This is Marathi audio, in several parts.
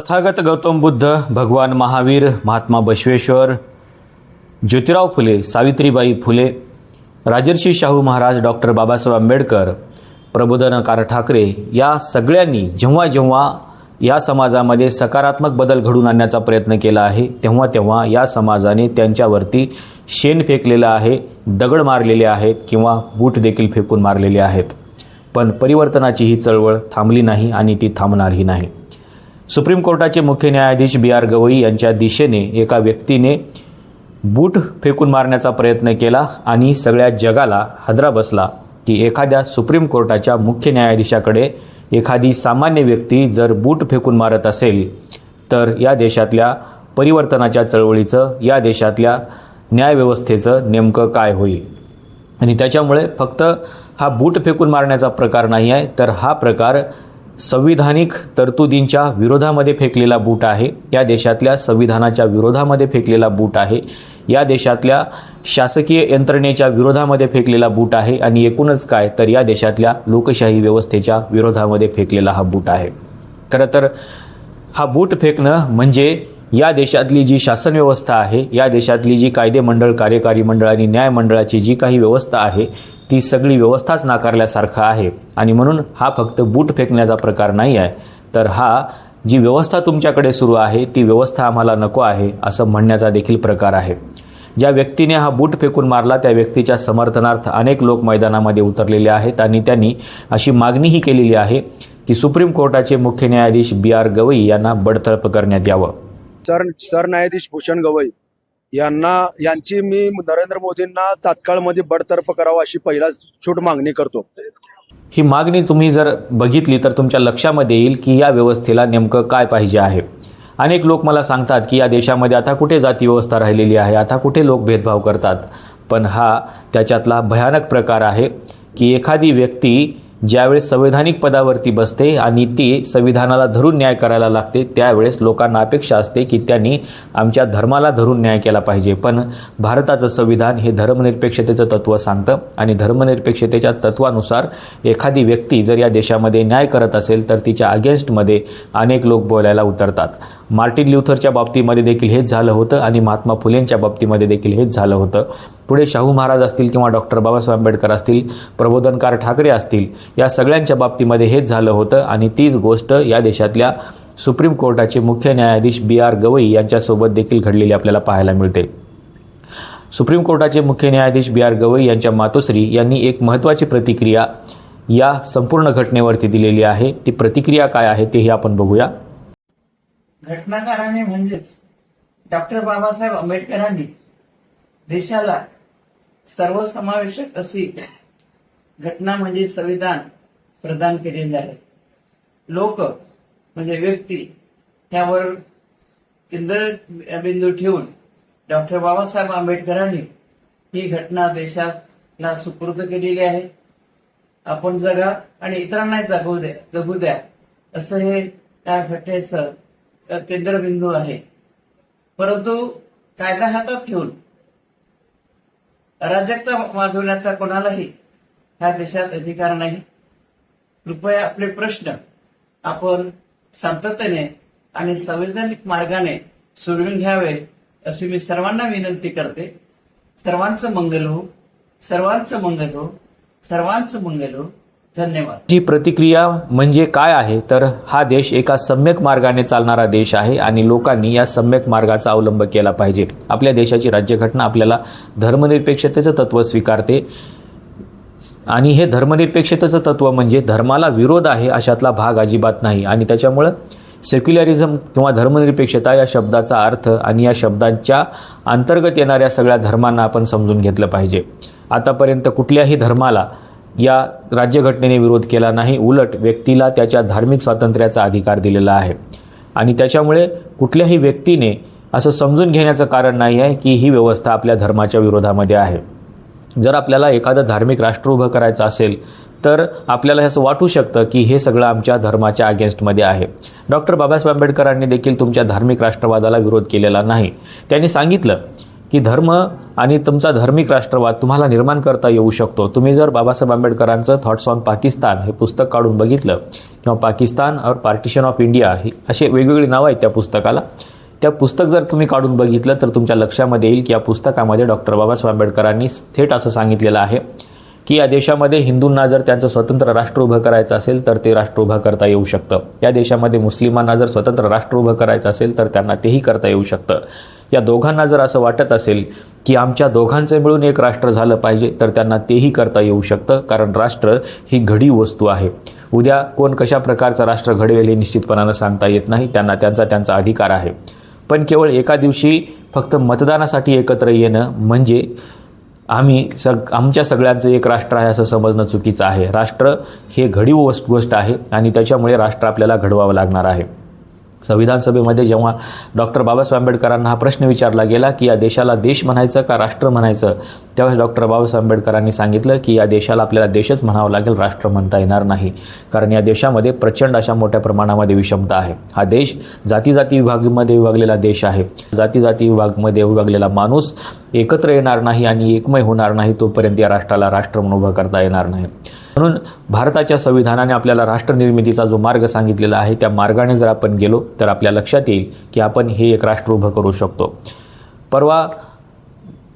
तथागत गौतम बुद्ध भगवान महावीर महात्मा बसवेश्वर ज्योतिराव फुले सावित्रीबाई फुले राजर्षी शाहू महाराज डॉक्टर बाबासाहेब आंबेडकर प्रबोधनकार ठाकरे या सगळ्यांनी जेव्हा जेव्हा या समाजामध्ये सकारात्मक बदल घडून आणण्याचा प्रयत्न केला आहे तेव्हा तेव्हा या समाजाने त्यांच्यावरती शेण फेकलेलं आहे दगड मारलेले आहेत किंवा बूट देखील फेकून मारलेले आहेत. पण परिवर्तनाची ही चळवळ थांबली नाही आणि ती थांबणारही नाही. सुप्रीम कोर्टाचे मुख्य न्यायाधीश बी आर गवई यांच्या दिशेने एका व्यक्तीने बूट फेकून मारण्याचा प्रयत्न केला आणि सगळ्या जगाला हादरा बसला की एखाद्या सुप्रीम कोर्टाच्या मुख्य न्यायाधीशाकडे एखादी सामान्य व्यक्ती जर बूट फेकून मारत असेल तर या देशातल्या परिवर्तनाच्या चळवळीचं या देशातल्या न्यायव्यवस्थेचं नेमकं काय होईल? आणि त्याच्यामुळे फक्त हा बूट फेकून मारण्याचा प्रकार नाही आहे तर हा प्रकार संविधानिक तरतुदींच्या विरोधामध्ये फेकलेला बूट आहे. या देशातल्या संविधानाच्या विरोधामध्ये फेकलेला बूट आहे. या देशातल्या शासकीय यंत्रणेच्या विरोधामध्ये फेकलेला बूट आहे. आणि एकूणच काय तर या देशातल्या लोकशाही व्यवस्थेच्या विरोधामध्ये फेकलेला हा बूट आहे. खरं तर हा बूट फेकणं म्हणजे या देशातली जी शासन व्यवस्था आहे या देशातली जी कायदे मंडळ कार्यकारी मंडळ आणि न्याय मंडळाची जी काही व्यवस्था आहे ती सगळी व्यवस्थाच नाकारल्यासारखं आहे. आणि म्हणून हा फक्त बूट फेकण्याचा प्रकार नाही आहे. तर हा जी व्यवस्था तुमच्याकडे सुरू आहे ती व्यवस्था आम्हाला नको आहे असं म्हणण्याचा देखील प्रकार आहे. ज्या व्यक्तीने हा बूट फेकून मारला त्या व्यक्तीच्या समर्थनार्थ अनेक लोक मैदानामध्ये उतरलेले आहेत आणि त्यांनी अशी मागणीही केलेली आहे की सुप्रीम कोर्टाचे मुख्य न्यायाधीश बी आर गवई यांना बडतर्फ करण्यात यावं. सर सरन्यायाधीश भूषण गवई यांना यांची मी नरेंद्र मोदींना तात्काळमध्ये बडतर्फ करावं अशी पहिला छोट मागणी करतो. ही मागणी तुम्ही जर बघितली तर तुमच्या लक्षामध्ये येईल की या व्यवस्थेला नेमकं काय पाहिजे आहे. अनेक लोक मला सांगतात की या देशामध्ये आता कुठे जाती व्यवस्था राहिलेली आहे आता कुठे लोक भेदभाव करतात. पण हा त्याच्यातला भयानक प्रकार आहे की एखादी व्यक्ती ज्यावेळेस संवैधानिक पदावरती बसते आणि ती संविधानाला धरून न्याय करायला लागते त्यावेळेस लोकांना अपेक्षा असते की त्यांनी आमच्या धर्माला धरून न्याय केला पाहिजे. पण भारताचं संविधान हे धर्मनिरपेक्षतेचं तत्त्व सांगतं आणि धर्मनिरपेक्षतेच्या तत्वानुसार एखादी व्यक्ती जर या देशामध्ये न्याय करत असेल तर तिच्या अगेन्स्टमध्ये अनेक लोक बोलायला उतरतात. मार्टिन ल्युथरच्या बाबतीमध्ये देखील हेच झालं होतं आणि महात्मा फुलेंच्या बाबतीमध्ये देखील हेच झालं होतं. पुढे शाहू महाराज असतील किंवा डॉक्टर बाबासाहेब आंबेडकर असतील प्रबोधनकार ठाकरे असतील या सगळ्यांच्या बाबतीमध्ये हेच झालं होतं आणि तीच गोष्ट या देशातल्या सुप्रीम कोर्टाचे मुख्य न्यायाधीश बी आर गवई यांच्यासोबत देखील घडलेली आपल्याला पाहायला मिळते. सुप्रीम कोर्टाचे मुख्य न्यायाधीश बी आर गवई यांच्या मातोश्री यांनी एक महत्त्वाची प्रतिक्रिया या संपूर्ण घटनेवरती दिलेली आहे. ती प्रतिक्रिया काय आहे तेही आपण बघूया. घटनाकाराने म्हणजेच डॉक्टर बाबासाहेब आंबेडकरांनी देशाला सर्वसमावेशक अशी घटना म्हणजे संविधान प्रदान केलेले आहे. लोक म्हणजे व्यक्ती त्यावर केंद्रबिंदू ठेवून डॉक्टर बाबासाहेब आंबेडकरांनी ही घटना देशाला सुपूर्द केलेली आहे. आपण जगा आणि इतरांनाही जगू द्या जगू द्या. असं हे त्या घटनेचं केंद्रबिंदू आहे. परंतु कायदा हातात घेऊन अराजकता माजवण्याचा कोणालाही ह्या देशात अधिकार नाही. कृपया आपले प्रश्न आपण शांततेने आणि संवैधानिक मार्गाने सोडवून घ्यावे अशी मी सर्वांना विनंती करते. सर्वांचं मंगल हो सर्वांचं मंगल हो सर्वांचं मंगल हो. धन्यवाद. जी प्रतिक्रिया म्हणजे काय आहे? तर हा देश एका सम्यक मार्गाने चालणारा देश आहे आणि लोकांनी या सम्यक मार्गाचा अवलंब केला पाहिजे. आपल्या देशाची राज्यघटना आपल्याला धर्मनिरपेक्षतेचं तत्त्व स्वीकारते. आणि हे धर्मनिरपेक्षतेचं तत्त्व म्हणजे धर्माला विरोध आहे अशातला भाग अजिबात नाही. आणि त्याच्यामुळं सेक्युलरिझम किंवा धर्मनिरपेक्षता या शब्दाचा अर्थ आणि या शब्दांच्या अंतर्गत येणाऱ्या सगळ्या धर्मांना आपण समजून घेतलं पाहिजे. आतापर्यंत कुठल्याही धर्माला या राज्यघटनेने विरोध केला नाही. उलट व्यक्तीला त्याच्या धार्मिक स्वातंत्र्याचा अधिकार दिलेला आहे. आणि त्याच्यामुळे कुठल्याही व्यक्तीने असं समजून घेण्याचं कारण नाही आहे की ही व्यवस्था आपल्या धर्माच्या विरोधामध्ये आहे. जर आपल्याला एखादं धार्मिक राष्ट्र उभं करायचं असेल तर आपल्याला असं वाटू शकतं की हे सगळं आमच्या धर्माच्या अगेन्स्टमध्ये आहे. डॉक्टर बाबासाहेब आंबेडकरांनी देखील तुमच्या धार्मिक राष्ट्रवादाला विरोध केलेला नाही. त्यांनी सांगितलं की धर्म आणि तुमचा धार्मिक राष्ट्रवाद तुम्हाला निर्माण करता येऊ शकतो. तुम्ही जर बाबासाहेब आंबेडकरांचं थॉट्स ऑन पाकिस्तान हे पुस्तक काढून बघितलं किंवा पाकिस्तान और पार्टिशन ऑफ इंडिया ही असे वेगवेगळी नावं आहेत त्या पुस्तकाला. त्या पुस्तक जर तुम्ही काढून बघितलं तर तुमच्या लक्षामध्ये येईल की या पुस्तकामध्ये डॉक्टर बाबासाहेब आंबेडकरांनी थेट असं सांगितलेलं आहे. की या देशामध्ये हिंदूंना जर त्यांचं स्वतंत्र राष्ट्र उभं करायचं असेल तर ते राष्ट्र उभं करता येऊ शकतं. या देशामध्ये मुस्लिमांना जर स्वतंत्र राष्ट्र उभं करायचं असेल तर त्यांना तेही करता येऊ शकतं. या दोघांना जर असं वाटत असेल की आमच्या दोघांचं मिळून एक राष्ट्र झालं पाहिजे तर त्यांना तेही करता येऊ शकतं कारण राष्ट्र ही घडी वस्तू आहे. उद्या कोण कशा प्रकारचं राष्ट्र घडवेल हे निश्चितपणानं सांगता येत नाही त्यांना त्यांचा त्यांचा अधिकार आहे. पण केवळ एका दिवशी फक्त मतदानासाठी एकत्र येणं म्हणजे आम्ही सग आमच्या सगळ्यांचं एक राष्ट्र आहे असं समजणं चुकीचं आहे. राष्ट्र हे घडीव वस्त गोष्ट आहे आणि त्याच्यामुळे राष्ट्र आपल्याला घडवावं लागणार आहे. संविधान सभेमध्ये जेव्हा डॉक्टर बाबासाहेब आंबेडकरांना हा प्रश्न विचारला गेला की या देशाला देश म्हणायचं का राष्ट्र म्हणायचं त्यावेळेस डॉक्टर बाबासाहेब आंबेडकरांनी सांगितलं की या देशाला आपल्याला देशच म्हणावं लागेल राष्ट्र म्हणता येणार नाही. कारण या देशामध्ये प्रचंड अशा मोठ्या प्रमाणामध्ये विषमता आहे. हा देश जाती जाती विभागामध्ये विभागलेला देश आहे. जाती जाती विभागमध्ये विभागलेला माणूस एकत्र येणार नाही आणि एकमय होणार नाही तोपर्यंत या राष्ट्राला राष्ट्र म्हणून उभं करता येणार नाही. म्हणून भारताच्या संविधानाने आपल्याला राष्ट्रनिर्मितीचा जो मार्ग सांगितलेला आहे त्या मार्गाने जर आपण गेलो तर आपल्या लक्षात येईल की आपण हे एक राष्ट्र उभं करू शकतो. परवा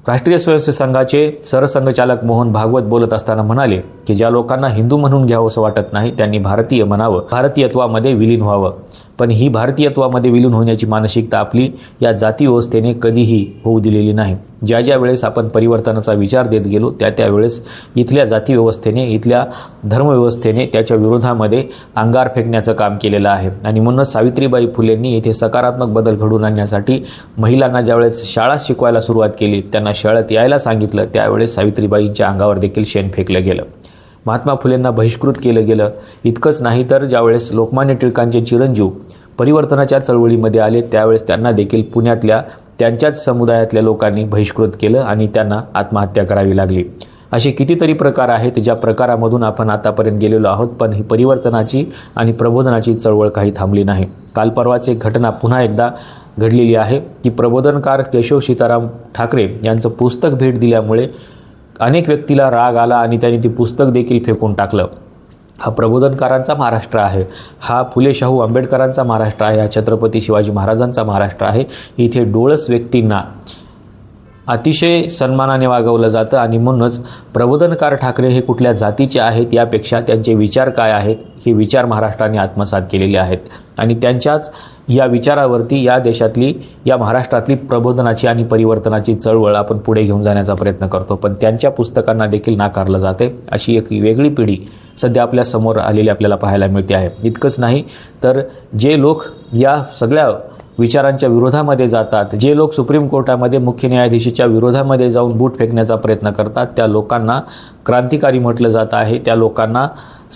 राष्ट्रीय स्वयंसेवक संघाचे सरसंघचालक मोहन भागवत बोलत असताना म्हणाले की ज्या लोकांना हिंदू म्हणून घ्यावं असं वाटत नाही त्यांनी भारतीय म्हणावं भारतीयत्वामध्ये विलीन व्हावं. पण ही भारतीयत्वामध्ये विलीन होण्याची मानसिकता आपली या जाती व्यवस्थेने कधीही होऊ दिलेली नाही. ज्या ज्या वेळेस आपण परिवर्तनाचा विचार देत गेलो त्या त्यावेळेस इथल्या जातीव्यवस्थेने इथल्या धर्मव्यवस्थेने त्याच्या विरोधामध्ये अंगार फेकण्याचं काम केलेलं आहे. आणि म्हणूनच सावित्रीबाई फुलेंनी येथे सकारात्मक बदल घडवून आणण्यासाठी महिलांना ज्यावेळेस शाळा शिकवायला सुरुवात केली त्यांना शाळेत यायला सांगितलं त्यावेळेस सावित्रीबाईंच्या अंगावर देखील शेण फेकलं गेलं. महात्मा फुलेंना बहिष्कृत केलं गेलं. इतकंच नाही तर ज्यावेळेस लोकमान्य टिळकांचे चिरंजीव परिवर्तनाच्या चळवळीमध्ये आले त्यावेळेस त्यांना देखील पुण्यातल्या त्यांच्याच समुदायातल्या लोकांनी बहिष्कृत केलं आणि त्यांना आत्महत्या करावी लागली. असे कितीतरी प्रकार आहेत ज्या प्रकारामधून आपण आतापर्यंत गेलेलो आहोत पण ही परिवर्तनाची आणि प्रबोधनाची चळवळ काही थांबली नाही. काल परवाची एक घटना पुन्हा एकदा घडलेली आहे की प्रबोधनकार केशव सीताराम ठाकरे यांचं पुस्तक भेट दिल्यामुळे अनेक व्यक्तीला राग आला आणि त्यांनी ते पुस्तक देखील फेकून टाकलं. हा प्रबोधनकारांचा महाराष्ट्र आहे. हा फुले शाहू आंबेडकरांचा महाराष्ट्र आहे. हा छत्रपती शिवाजी महाराजांचा महाराष्ट्र आहे. इथे डोळस व्यक्तींना अतिशय सन्मानाने वागवलं जातं आणि म्हणूनच प्रबोधनकार ठाकरे हे कुठल्या जातीचे आहेत यापेक्षा त्यांचे विचार काय आहेत हे विचार महाराष्ट्राने आत्मसात केलेले आहेत. आणि त्यांच्याच या विचारावरती या देशातली या महाराष्ट्रातली प्रबोधनाची आणि परिवर्तनाची चळवळ आपण पुढे घेऊन जाण्याचा प्रयत्न करतो. पण त्यांच्या पुस्तकांना देखील नाकारलं जाते. अशी एक वेगळी पिढी सध्या आपल्यासमोर आलेली आपल्याला पाहायला मिळते आहे. इतकंच नाही तर जे लोक या सगळ्या विचारांच्या विरोधामध्ये जातात जे लोक सुप्रीम कोर्टामध्ये मुख्य न्यायाधीशीच्या विरोधामध्ये जाऊन बूट फेकण्याचा प्रयत्न करतात त्या लोकांना क्रांतिकारी म्हटलं जात आहे. त्या लोकांना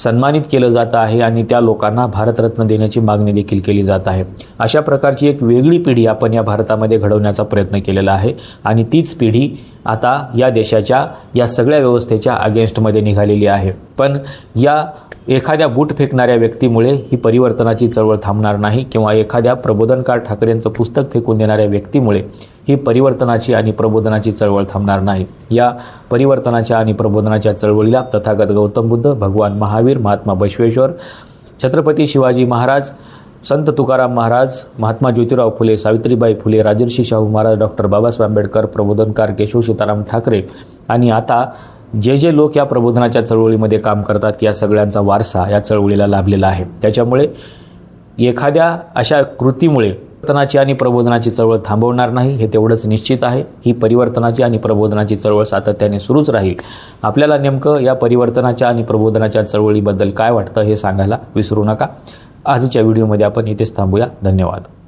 सन्मानित केलं जात आहे आणि त्या लोकांना भारतरत्न देण्याची मागणी देखील केली जात आहे. अशा प्रकारची एक वेगळी पिढी आपण या भारतामध्ये घडवण्याचा प्रयत्न केलेला आहे आणि तीच पिढी आता या देशाच्या या सगळ्या व्यवस्थेच्या अगेन्स्टमध्ये निघालेली आहे. पण या एखाद्या बूट फेकणाऱ्या व्यक्तीमुळे ही परिवर्तनाची चळवळ थांबणार नाही किंवा एखाद्या प्रबोधनकार ठाकरेंचं पुस्तक फेकून देणाऱ्या व्यक्तीमुळे ही परिवर्तनाची आणि प्रबोधनाची चळवळ थांबणार नाही. या परिवर्तनाच्या आणि प्रबोधनाच्या चळवळीला तथागत गौतम बुद्ध भगवान महावीर महात्मा बसवेश्वर छत्रपती शिवाजी महाराज संत तुकाराम महाराज महात्मा ज्योतिराव फुले सावित्रीबाई फुले राजर्षी शाहू महाराज डॉक्टर बाबासाहेब आंबेडकर प्रबोधनकार केशव सीताराम ठाकरे आणि आता जे जे लोक या प्रबोधनाच्या चळवळीमध्ये काम करतात या सगळ्यांचा वारसा या चळवळीला लाभलेला आहे. त्याच्यामुळे एखाद्या अशा कृतीमुळे परिवर्तनाची आणि प्रबोधनाची चळवळ थांबवणार नाही हे तेवढंच निश्चित आहे. ही परिवर्तनाची आणि प्रबोधनाची चळवळ सातत्याने सुरूच राहील. आपल्याला नेमकं या परिवर्तनाच्या आणि प्रबोधनाच्या चळवळीबद्दल काय वाटतं हे सांगायला विसरू नका. आजच्या व्हिडिओमध्ये आपण इथेच थांबूया. धन्यवाद.